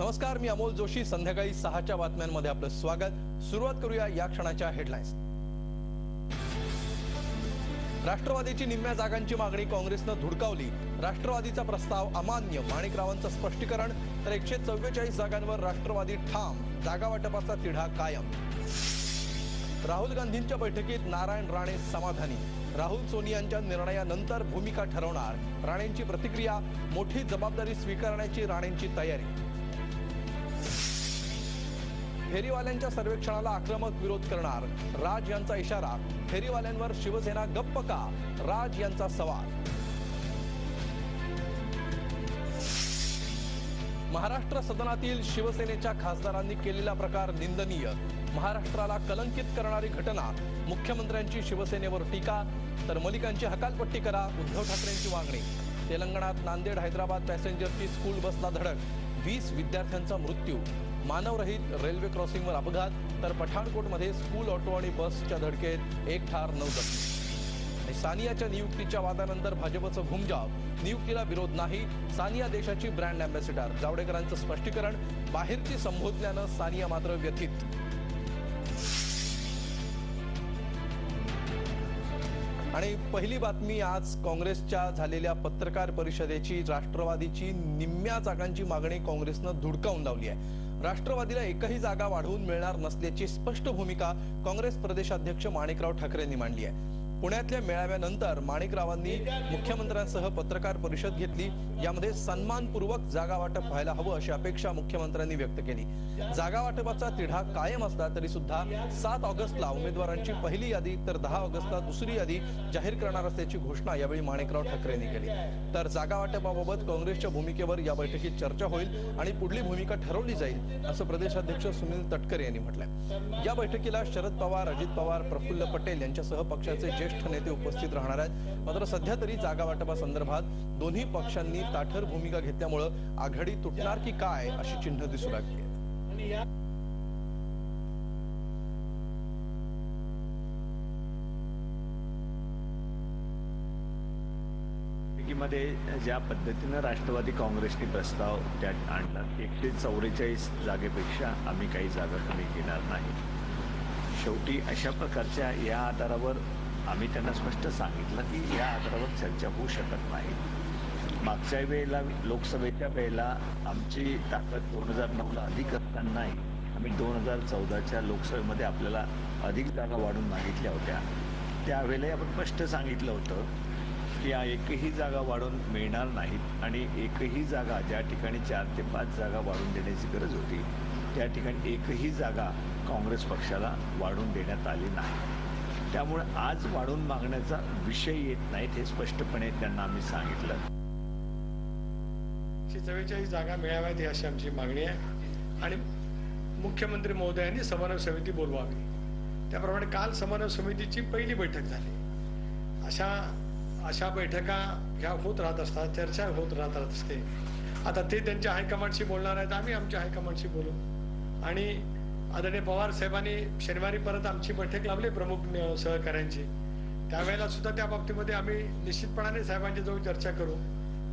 नमस्कार मी अमोल जोशी. संध्याकाळी सहाच्या बातम्यांमध्ये आपलं स्वागत. सुरुवात करूया या क्षणाच्या हेडलाईन्स राष्ट्रवादीची निम्म्या जागांची मागणी काँग्रेसनं धुडकावली. राष्ट्रवादीचा प्रस्ताव अमान्य. माणिकरावांचं स्पष्टीकरण. तर एकशे चव्वेचाळीस जागांवर राष्ट्रवादी ठाम. जागा वाटपाचा तिढा कायम. राहुल गांधींच्या बैठकीत नारायण राणे समाधानी. राहुल सोनियांच्या निर्णयानंतर भूमिका ठरवणार. राणेंची प्रतिक्रिया मोठी जबाबदारी स्वीकारण्याची राणेंची तयारी. फेरीवाल्यांच्या सर्वेक्षणाला आक्रमक विरोध करणार. राज यांचा इशारा फेरीवाल्यांवर शिवसेना गप्प का? राज यांचा सवाल. महाराष्ट्र सदनातील शिवसेनेच्या खासदारांनी केलेला प्रकार निंदनीय. महाराष्ट्राला कलंकित करणारी घटना मुख्यमंत्र्यांची शिवसेनेवर टीका तर मलिकांची हकालपट्टी करा उद्धव ठाकरेंची मागणी. तेलंगणात नांदेड हैदराबाद पॅसेंजरची स्कूल बसला धडक वीस विद्यार्थ्यांचा मृत्यू. मानवरहित रेल्वे क्रॉसिंगवर अपघात तर पठाणकोटमध्ये स्कूल ऑटो आणि बसच्या धडकेत एक ठार नऊ जखमी. आणि सानियाच्या नियुक्तीच्या वादानंतर भाजपचं घुमजाव. नियुक्तीला विरोध नाही सानिया देशाची ब्रँड अँबॅसिडर जावडेकरांचं स्पष्टीकरण बाहेरची संबोधल्यानं सानिया मात्र व्यथित. आणि पहिली बातमी आज काँग्रेसच्या झालेल्या पत्रकार परिषदेची राष्ट्रवादीची निम्म्या जागांची मागणी काँग्रेसनं धुडकावून लावली आहे. राष्ट्रवादीला एकही जागा वाढवून मिळणार नसल्याची स्पष्ट भूमिका काँग्रेस प्रदेशाध्यक्ष माणिकराव ठाकरेंनी मांडली आहे. पुण्यातल्या मेळाव्यानंतर माणिकरावांनी मुख्यमंत्र्यांसह पत्रकार परिषद घेतली. यामध्ये सन्मानपूर्वक जागा वाटप व्हायला हवं अशी अपेक्षा मुख्यमंत्र्यांनी व्यक्त केली. जागा वाटपाचा तिढा कायम असला तरी सुद्धा सात ऑगस्टला उमेदवारांची पहिली यादी तर दहा ऑगस्टला दुसरी यादी जाहीर करणार असल्याची घोषणा यावेळी माणिकराव ठाकरेंनी केली. तर जागा वाटपाबाबत काँग्रेसच्या भूमिकेवर या बैठकीत चर्चा होईल आणि पुढली भूमिका ठरवली जाईल असं प्रदेशाध्यक्ष सुनील तटकरे यांनी म्हटलंय. या बैठकीला शरद पवार अजित पवार प्रफुल्ल पटेल यांच्यासह पक्षाचे ज्येष्ठ ज्येष्ठ नेते उपस्थित राहणार आहेत. मात्र सध्या तरी जागा वाटपासंदर्भात दोन्ही पक्षांनी ताठर भूमिका घेतल्यामुळं आघाडी तुटणार की काय अशी चिन्ह दिसू लागली आहेत. मध्ये ज्या पद्धतीनं राष्ट्रवादी काँग्रेसने प्रस्ताव त्यात आणला एकशे चौवेचाळीस जागेपेक्षा आम्ही काही जागा कमी घेणार नाही. शेवटी अशा प्रकारच्या या आधारावर आम्ही त्यांना स्पष्ट सांगितलं की या आधारावर चर्चा होऊ शकत नाही. मागच्या वेळेला लोकसभेच्या वेळेला आमची ताकद दोन हजार नऊला अधिक असतानाही आम्ही दोन हजार चौदाच्या लोकसभेमध्ये आपल्याला अधिक जागा वाढून मागितल्या होत्या. त्यावेळेलाही आपण स्पष्ट सांगितलं होतं की या एकही जागा वाढून मिळणार नाहीत आणि एकही जागा ज्या ठिकाणी चार ते पाच जागा वाढून देण्याची गरज होती त्या ठिकाणी एकही जागा काँग्रेस पक्षाला वाढून देण्यात आली नाही. त्यामुळे आज वाढून मागण्याचा विषय येत नाहीत हे स्पष्टपणे त्यांना आम्ही सांगितलं. चव्वेचाळीस जागा मिळाव्यात ही अशी आमची मागणी आहे. आणि मुख्यमंत्री महोदयांनी समन्वय समिती बोलवावी. त्याप्रमाणे काल समन्वय समितीची पहिली बैठक झाली. अशा अशा बैठका ह्या होत राहत असतात चर्चा होत राहत असते. आता ते त्यांच्या हायकमांडशी बोलणार आहेत आम्ही आमच्या हायकमांडशी बोलू. आणि आदरणीय पवार साहेबांनी शनिवारी परत आमची बैठक लावली प्रमुख सहकाऱ्यांची. त्यावेळेला सुद्धा त्या बाबतीमध्ये आम्ही निश्चितपणाने साहेबांच्या जवळ चर्चा करू.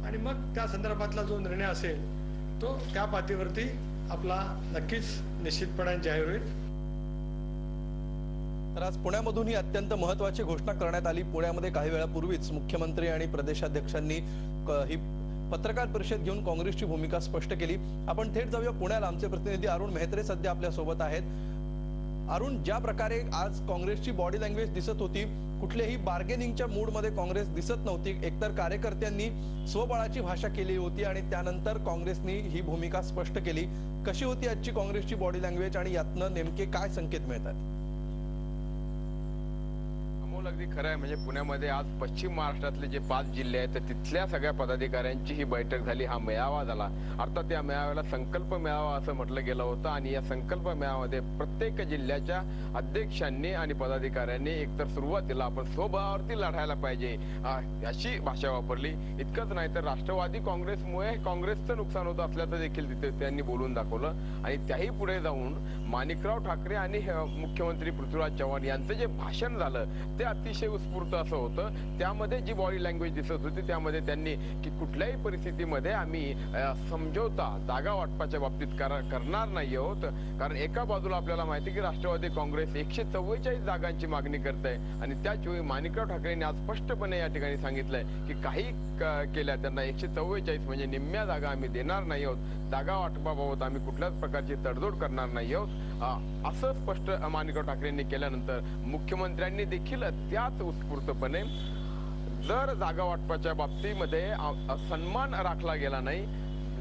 आणि मग त्या संदर्भातला जो निर्णय असेल तो त्या पातळीवरती आपला नक्कीच निश्चितपणे जाहीर होईल. तर आज पुण्यामधून ही अत्यंत महत्वाची घोषणा करण्यात आली. पुण्यामध्ये काही वेळापूर्वीच मुख्यमंत्री आणि प्रदेशाध्यक्षांनी ही पत्रकार परिषद घेऊन काँग्रेसची भूमिका स्पष्ट केली. आपण थेट जाऊया पुण्याला. आमचे प्रतिनिधी अरुण मेहत्रे सध्या आपल्यासोबत आहेत. अरुण ज्या प्रकारे आज काँग्रेसची बॉडी लँग्वेज दिसत होती कुठल्याही बार्गेनिंगच्या मूडमध्ये काँग्रेस दिसत नव्हती. एकतर कार्यकर्त्यांनी स्वबळाची भाषा केली होती आणि त्यानंतर काँग्रेसनी ही भूमिका स्पष्ट केली. कशी होती आजची काँग्रेसची बॉडी लँग्वेज आणि यातनं नेमके काय संकेत मिळतात? बोल अगदी खरं आहे म्हणजे पुण्यामध्ये आज पश्चिम महाराष्ट्रातले जे पाच जिल्हे आहेत तर तिथल्या सगळ्या पदाधिकाऱ्यांची ही बैठक झाली हा मेळावा झाला. अर्थात या मेळाव्याला संकल्प मेळावा असं म्हटलं गेलं होतं आणि या संकल्प मेळाव्यामध्ये प्रत्येक जिल्ह्याच्या अध्यक्षांनी आणि पदाधिकाऱ्यांनी एकतर सुरुवातीला आपण स्वभावावरती लढायला पाहिजे अशी भाषा वापरली. इतकंच नाही तर राष्ट्रवादी काँग्रेसमुळे काँग्रेसचं नुकसान होत असल्याचं देखील तिथे त्यांनी बोलून दाखवलं. आणि त्याही पुढे जाऊन माणिकराव ठाकरे आणि मुख्यमंत्री पृथ्वीराज चव्हाण यांचं जे भाषण झालं ते अतिशय उत्स्फूर्त असं होतं. त्यामध्ये जी बॉडी लँग्वेज दिसत होती त्यामध्ये त्यांनी की कुठल्याही परिस्थितीमध्ये आम्ही समजवता जागा वाटपाच्या बाबतीत करणार नाही आहोत. कारण एका बाजूला आपल्याला माहिती की राष्ट्रवादी काँग्रेस एकशे चव्वेचाळीस जागांची मागणी करत आहे आणि त्याचवेळी माणिकराव ठाकरेंनी आज स्पष्टपणे या ठिकाणी सांगितलंय की काही केल्या त्यांना एकशे चव्वेचाळीस म्हणजे निम्म्या जागा आम्ही देणार नाही आहोत. जागा वाटपाबाबत आम्ही कुठल्याच प्रकारची तडजोड करणार नाही आहोत. असं स्पष्ट माणिकराव ठाकरेंनी केल्यानंतर मुख्यमंत्र्यांनी देखील त्याच उत्स्फूर्तपणे जर जागा वाटपाच्या बाबतीमध्ये सन्मान राखला गेला नाही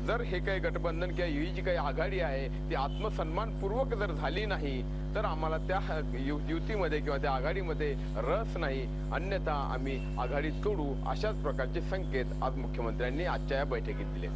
जर हे काही गठबंधन किंवा ही जी काही आघाडी आहे ती आत्मसन्मानपूर्वक जर झाली नाही तर आम्हाला त्या यु- युतीमध्ये किंवा त्या आघाडीमध्ये रस नाही. अन्यथा आम्ही आघाडी तोडू अशाच प्रकारचे संकेत आज मुख्यमंत्र्यांनी आजच्या या बैठकीत दिले.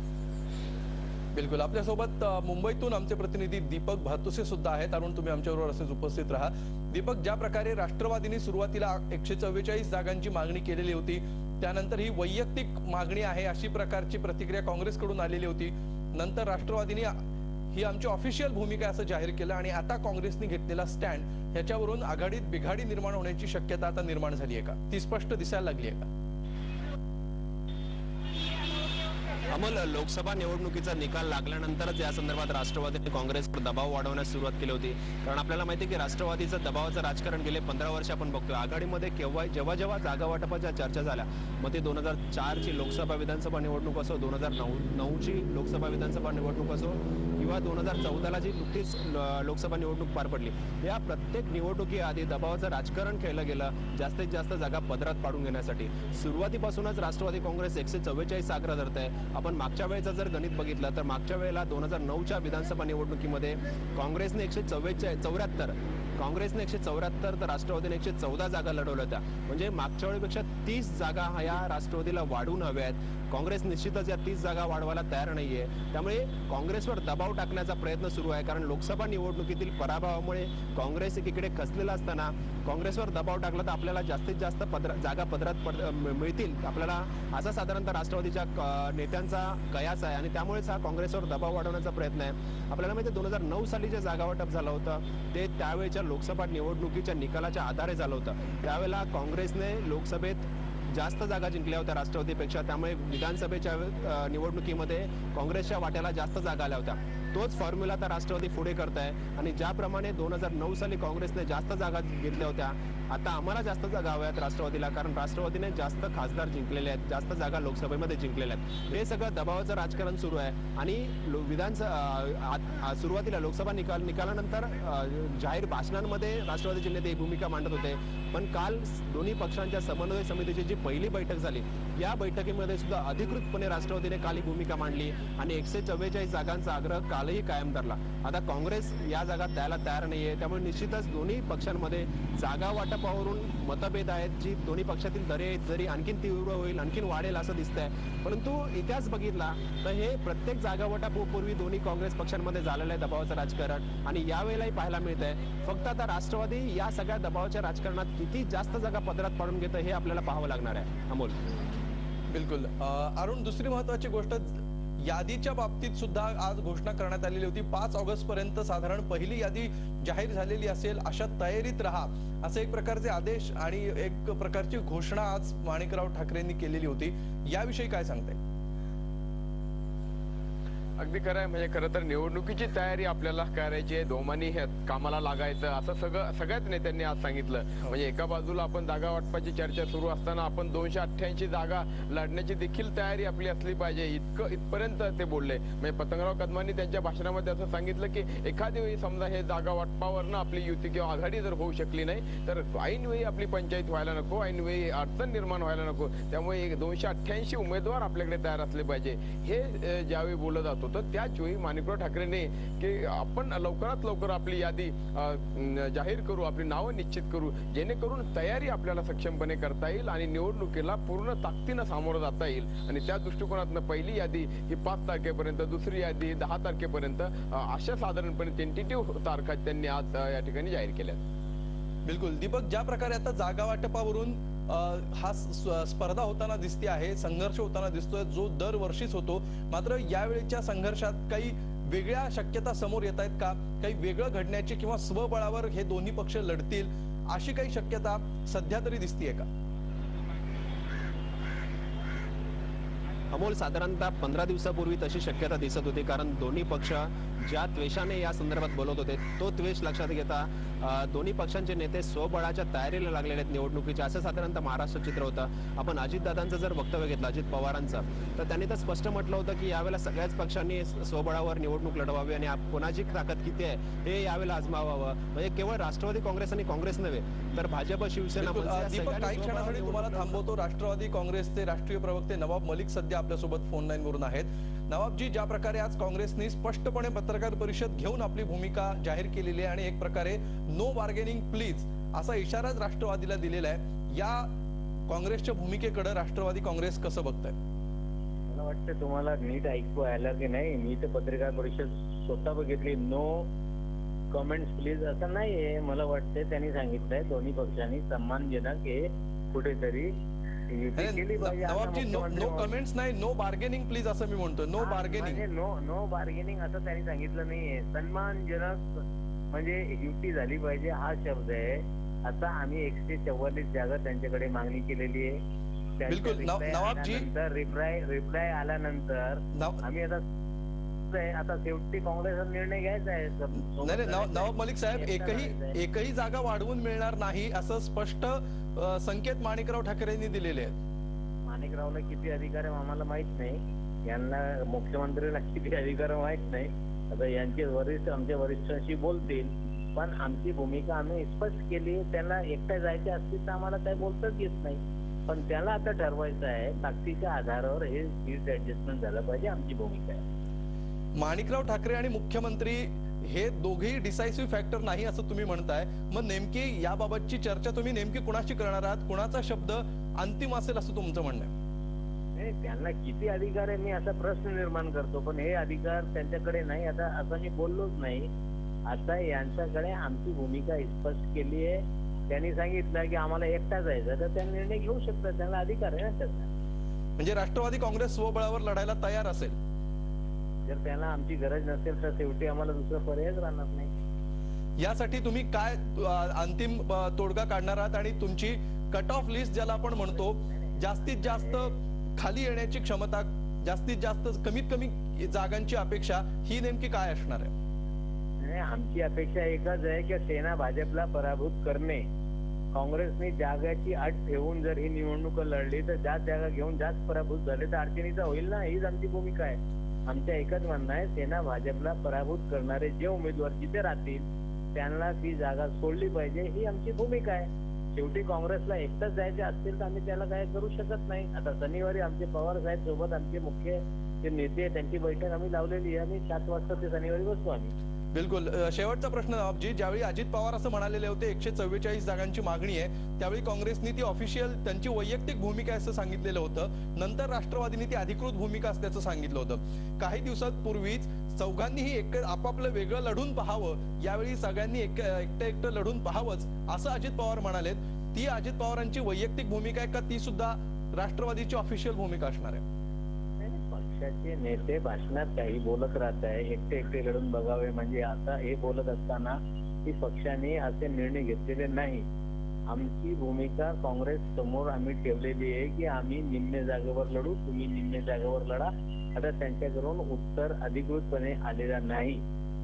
बिलकुल. आपल्यासोबत मुंबईतून आमचे प्रतिनिधी दीपक भातुसे सुद्धा आहेत. अरुण तुम्ही आमच्याबरोबर असेच उपस्थित राहा. दीपक ज्या प्रकारे राष्ट्रवादीने सुरुवातीला एकशे चव्वेचाळीस जागांची मागणी केलेली होती त्यानंतर ही वैयक्तिक मागणी आहे अशी प्रकारची प्रतिक्रिया काँग्रेसकडून आलेली होती. नंतर राष्ट्रवादीने ही आमची ऑफिशियल भूमिका असं जाहीर केलं आणि आता काँग्रेसने घेतलेला स्टँड ह्याच्यावरून आघाडीत बिघाडी निर्माण होण्याची शक्यता आता निर्माण झाली आहे का? ती स्पष्ट दिसायला लागली आहे का? अमल लोकसभा निवडणुकीचा निकाल लागल्यानंतरच या संदर्भात राष्ट्रवादीने काँग्रेसवर दबाव वाढवण्यास सुरुवात केली होती. कारण आपल्याला माहिती आहे की राष्ट्रवादीचं दबावाचं राजकारण गेले पंधरा वर्ष आपण बघतोय. आघाडीमध्ये केव्हा जेव्हा जेव्हा जागा वाटपाच्या चर्चा झाल्या मग ते दोन हजार चारची लोकसभा विधानसभा निवडणूक असो दोन हजार नऊ नऊची लोकसभा विधानसभा निवडणूक असो किंवा दोन हजार चौदाला जी नुकतीच ल- लोकसभा निवडणूक पार पडली या प्रत्येक निवडणुकीआधी दबावाचं राजकारण खेळलं गेलं जास्तीत जास्त जागा पदरात पाडून घेण्यासाठी. सुरुवातीपासूनच राष्ट्रवादी काँग्रेस एकशे चव्वेचाळीस आग्रह धरत आहे आपण मागच्या वेळेचं जर गणित बघितलं तर मागच्या वेळेला दोन हजार नऊच्या विधानसभा निवडणुकीमध्ये काँग्रेसने एकशे चव्वेचाळीस चौऱ्याहत्तर काँग्रेसने एकशे चौऱ्याहत्तर तर राष्ट्रवादीने एकशे चौदा जागा लढवल्या होत्या. म्हणजे मागच्या वेळेपेक्षा तीस जागा ह्या या राष्ट्रवादीला वाढून हव्या आहेत. काँग्रेस निश्चितच या तीस जागा वाढवायला तयार नाहीये. त्यामुळे काँग्रेसवर दबाव टाकण्याचा प्रयत्न सुरू आहे. कारण लोकसभा निवडणुकीतील पराभवामुळे काँग्रेस एकीकडे खचलेला असताना काँग्रेसवर दबाव टाकला तर आपल्याला जास्तीत जास्त पदरा जागा पदरात पड मिळतील. आपल्याला असा साधारणतः राष्ट्रवादीच्या क- नेत्यांचा कयास आहे. आणि त्यामुळेच हा काँग्रेसवर दबाव वाढवण्याचा प्रयत्न आहे. आपल्याला माहिती दोन हजार नऊ साली जे जागा वाटप झालं होतं ते त्यावेळेच्या लोकसभा निवडणुकीच्या निकालाच्या आधारे झालं होतं. त्यावेळेला काँग्रेसने लोकसभेत जास्त जागा जिंकल्या होत्या राष्ट्रवादीपेक्षा. त्यामुळे विधानसभेच्या निवडणुकीमध्ये काँग्रेसच्या वाट्याला जास्त जागा आल्या होत्या. तोच फॉर्म्युला आता राष्ट्रवादी पुढे करत आहे आणि ज्याप्रमाणे दोन हजार नऊ साली काँग्रेसने जास्त जागा घेतल्या होत्या आता आम्हाला जास्त जागा हव्यात आहेत राष्ट्रवादीला कारण राष्ट्रवादीने जास्त खासदार जिंकलेले आहेत जास्त जागा लोकसभेमध्ये जिंकलेल्या आहेत. हे सगळं दबावाचं राजकारण सुरू आहे. आणि विधानसभा सुरुवातीला लोकसभा निकाल निकालानंतर जाहीर भाषणांमध्ये राष्ट्रवादीचे नेते ही भूमिका मांडत होते. पण काल दोन्ही पक्षांच्या समन्वय समितीची जी पहिली बैठक झाली या बैठकीमध्ये सुद्धा अधिकृतपणे राष्ट्रवादीने काल ही भूमिका मांडली. आणि एकशे चव्वेचाळीस जागांचा आग्रह कालही कायम धरला. आता काँग्रेस या जागा द्यायला तयार नाहीये. त्यामुळे निश्चितच दोन्ही पक्षांमध्ये जागा वाटपावरून मतभेद आहेत जी दोन्ही पक्षातील दरे आहेत. जरी आणखीन तीव्र होईल आणखीन वाढेल असं दिसतंय. परंतु इतिहास बघितला तर हे प्रत्येक जागा वाटपापूर्वी दोन्ही काँग्रेस पक्षांमध्ये झालेलं आहे दबावाचं राजकारण. आणि यावेळेलाही पाहायला मिळत आहे फक्त आता राष्ट्रवादी या सगळ्या दबावाच्या राजकारणात किती जास्त जागा पदरात पाडून घेतं हे आपल्याला पाहावं लागणार आहे. अमोल. बिलकुल. अरुण दुसरी महत्वाची गोष्ट यादीच्या बाबतीत सुद्धा आज घोषणा करण्यात आलेली होती. पाच ऑगस्ट पर्यंत साधारण पहिली यादी जाहीर झालेली असेल अशा तयारीत राहा असे एक प्रकारचे आदेश आणि एक प्रकारची घोषणा आज माणिकराव ठाकरेंनी केलेली होती. याविषयी काय सांगताय? अगदी खरं आहे. म्हणजे खरं तर निवडणुकीची तयारी आपल्याला करायची आहे. दोमानी कामाला लागायचं. असं सगळं सगळ्याच नेत्यांनी आज सांगितलं. म्हणजे एका बाजूला आपण जागा वाटपाची चर्चा सुरू असताना आपण दोनशे अठ्ठ्याऐंशी जागा लढण्याची देखील तयारी आपली असली पाहिजे. इतकं इथपर्यंत ते बोलले. म्हणजे पतंगराव कदमांनी त्यांच्या भाषणामध्ये असं सांगितलं की एखाद्या वेळी समजा हे जागा वाटपावरनं आपली युती किंवा आघाडी जर होऊ शकली नाही तर ऐन वेळी आपली पंचायत व्हायला नको. ऐनवेळी अडचण निर्माण व्हायला नको. त्यामुळे एक दोनशे अठ्ठ्याऐंशी उमेदवार आपल्याकडे तयार असले पाहिजे. हे ज्यावेळी बोलत जातो होतं. त्याच वेळी माणिकराव ठाकरेंनी की आपण लवकरात लवकर आपली यादी जाहीर करू आपली नावं निश्चित करू जेणेकरून तयारी आपल्याला सक्षमपणे करता येईल आणि निवडणुकीला पूर्ण ताकदीनं सामोरं जाता येईल. आणि त्या दृष्टिकोनातनं पहिली यादी ही पाच तारखेपर्यंत दुसरी यादी दहा तारखेपर्यंत अशा साधारणपणे टेंटेटिव्ह तारखा त्यांनी आज या ठिकाणी जाहीर केल्या बिलकुल. दीपक ज्या प्रकारे आता जागा वाटपावरून हा स्पर्धा होताना दिसते आहे संघर्ष होताना दिसतोय जो दरवर्षीच होतो. मात्र यावेळीच्या संघर्षात काही वेगळ्या शक्यता समोर येत आहेत का? काही वेगळं घडण्याची किंवा स्वबळावर हे दोन्ही पक्ष लढतील अशी काही शक्यता सध्या तरी दिसतीये का? अमोल साधारणतः पंधरा दिवसापूर्वी तशी शक्यता दिसत होती कारण दोन्ही पक्ष ज्या द्वेषाने या संदर्भात बोलत होते तो द्वेष लक्षात घेता दोन्ही पक्षांचे नेते स्वबळाच्या तयारीला लागलेले आहेत निवडणुकीच्या. असं साधारणतः महाराष्ट्र चित्र होतं. आपण अजितदादांचं जर वक्तव्य घेतलं अजित पवारांचं तर त्यांनी तर स्पष्ट म्हटलं होतं की यावेळेला सगळ्याच पक्षांनी स्वबळावर निवडणूक लढवावी आणि कोणाची ताकद किती आहे हे यावेळेला आजमावावं. म्हणजे केवळ राष्ट्रवादी काँग्रेस आणि काँग्रेस नव्हे तर भाजप शिवसेना काही क्षणासाठी तुम्हाला थांबवतो. राष्ट्रवादी काँग्रेसचे राष्ट्रीय प्रवक्ते नवाब मलिक सध्या आपल्यासोबत फोन लाईन वरून आहेत. नवाबजी ज्या प्रकारे आज काँग्रेसने स्पष्टपणे पत्रकार परिषद घेऊन आपली भूमिका जाहीर केलेली आहे आणि एक प्रकारे नो बार्गेनिंग प्लीज असा इशाराच राष्ट्रवादीला दिलेला आहे. या काँग्रेसच्या भूमिकेकडे राष्ट्रवादी काँग्रेस कसं बघताय? मला वाटतं तुम्हाला नीट ऐकू आलं की नाही? मी तर पत्रकार परिषद स्वतः बघितली नो कमेंट्स प्लीज असं नाहीये. मला वाटतं त्यांनी सांगितलंय दोन्ही पक्षांनी सन्मानजनक हे कुठेतरी युती केली पाहिजे नवाबजी नो नो कमेंट्स नाही नो बार्गेनिंग प्लीज असं मी म्हणतो no bargaining no no bargaining असं त्यांनी सांगितलं नाहीये. सन्मानजनक म्हणजे युती झाली पाहिजे हा शब्द आहे. आता आम्ही एकशे चव्वालीस जागा त्यांच्याकडे मागणी केलेली आहे. बिलकुल. नव- नवाबजी- रिप्लाय रिप्लाय आल्यानंतर आम्ही आता आहे, आता शेवटी काँग्रेसचा निर्णय घ्यायचा आहे. नाही नाही नवाब. मलिक साहेब एकही. एकही जागा वाढवून मिळणार नाही असं स्पष्ट अ, संकेत माणिकराव ठाकरेंनी दिलेले आहेत. माणिकरावला किती अधिकार आहे आम्हाला माहीत नाही. यांना मुख्यमंत्र्यांना किती अधिकार आहे माहीत नाही. आता यांचे वरिष्ठ आमच्या वरिष्ठांशी बोलतील. पण आमची भूमिका आम्ही स्पष्ट केली. त्यांना एकट्या जायचे असतील तर आम्हाला काही बोलताच येत नाही. पण त्याला आता ठरवायचं आहे. ताकदीच्या आधारावर हे सीट ऍडजस्टमेंट झालं पाहिजे आमची भूमिका आहे. माणिकराव ठाकरे आणि मुख्यमंत्री हे दोघेही डिसायसिव्ह फॅक्टर नाही असं तुम्ही म्हणताय. मग नेमकी याबाबतची चर्चा तुम्ही नेमकी कुणाशी करणार आहात? कुणाचा शब्द अंतिम असेल असं तुमचं म्हणणं आहे? त्यांना किती अधिकार आहे मी असा प्रश्न निर्माण करतो. पण हे अधिकार त्यांच्याकडे नाही. आता असं मी बोललोच नाही. आता यांच्याकडे आमची भूमिका स्पष्ट केली आहे. त्यांनी सांगितलं की आम्हाला एकटा जायचं तर त्यांनी निर्णय घेऊ शकतात. त्यांना अधिकार आहे. ना त्याचा म्हणजे राष्ट्रवादी काँग्रेस स्वबळावर लढायला तयार असेल. जर त्यांना आमची गरज नसेल तर शेवटी आम्हाला दुसरा पर्यायच राहणार नाही. यासाठी तुम्ही काय अंतिम तोडगा काढणार आहात आणि तुमची कट ऑफ लिस्ट ज्याला आपण म्हणतो जास्तीत जास्त खाली येण्याची क्षमता जास्तीत जास्त कमीत कमी जागांची अपेक्षा ही नेमकी काय असणार आहे? आमची अपेक्षा एकच आहे की सेना भाजपला पराभूत करणे. काँग्रेसने जागाची अट ठेवून जर ही निवडणूक लढली तर ज्याच जागा घेऊन जास्त पराभूत झाले तर अडचणीचा होईल ना? हीच आमची भूमिका आहे. आमच्या एकच म्हणणं आहे सेना भाजपला पराभूत करणारे जे उमेदवार जिथे राहतील त्यांना ती जागा सोडली पाहिजे ही आमची भूमिका आहे. शेवटी काँग्रेसला एकटंच जायचे असतील तर आम्ही त्याला काय करू शकत नाही. आता शनिवारी आमचे पवार साहेब सोबत आमचे मुख्य जे नेते आहेत त्यांची बैठक आम्ही लावलेली आहे आणि सात वाजता ते शनिवारी बसतो आम्ही. बिलकुल. शेवटचा प्रश्न नवाबजी ज्यावेळी अजित पवार असं म्हणालेले होते एकशे चव्वेचाळीस जागांची मागणी आहे त्यावेळी काँग्रेसनी ती ऑफिशियल त्यांची वैयक्तिक भूमिका असं सांगितलेलं होतं. नंतर राष्ट्रवादीने ती अधिकृत भूमिका असल्याचं सांगितलं होतं. काही दिवसांपूर्वीच चौघांनीही एक आपापलं वेगळं लढून पाहावं यावेळी सगळ्यांनी एक एकटं एकटं लढून पाहावंच असं अजित पवार म्हणालेत. ती अजित पवारांची वैयक्तिक भूमिका आहे का? ती सुद्धा राष्ट्रवादीची ऑफिशियल भूमिका असणार आहे. पक्षाचे नेते भाषणात काही बोलत राहत आहे. एकटे एकटे लढून बघावे म्हणजे आता हे बोलत असताना की पक्षाने असे निर्णय घेतलेले नाही. आमची भूमिका काँग्रेस समोर आम्ही ठेवलेली आहे की आम्ही निम्मे जागेवर लढू तुम्ही निम्मे जागेवर लढा. आता त्यांच्याकडून उत्तर अधिकृतपणे आलेला नाही.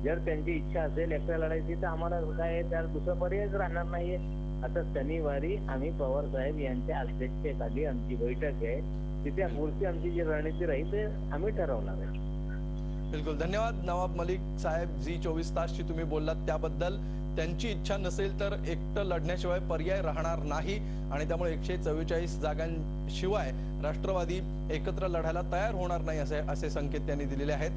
जर त्यांची इच्छा असेल एकट्या लढायची तर आम्हाला काय आहे, त्याला दुसरा पर्यायच राहणार नाहीये. आता शनिवारी आम्ही पवार साहेब यांच्या अध्यक्षतेखाली आमची बैठक आहे. तिथे आमची जी रणनीती राहील ते आम्ही ठरवणार आहे. बिलकुल धन्यवाद नवाब मलिक साहेब झी चोवीस तासची तुम्ही बोललात त्याबद्दल. त्यांची इच्छा नसेल तर एकटं लढण्याशिवाय पर्याय राहणार नाही आणि त्यामुळे एकशे चव्वेचाळीस जागांशिवाय राष्ट्रवादी एकत्र लढायला तयार होणार नाही असे असे संकेत त्यांनी दिलेले आहेत.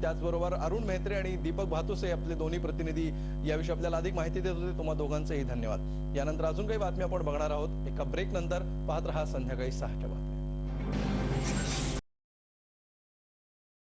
त्याचबरोबर अरुण मेहत्रे आणि दीपक भातुसे आपले दोन्ही प्रतिनिधी याविषयी आपल्याला अधिक माहिती देत होते तुम्हा दोघांचेही धन्यवाद. यानंतर अजून काही बातमी आपण बघणार आहोत. एका ब्रेक नंतर पाहत रहा संध्याकाळी सहाच्या बातम्या.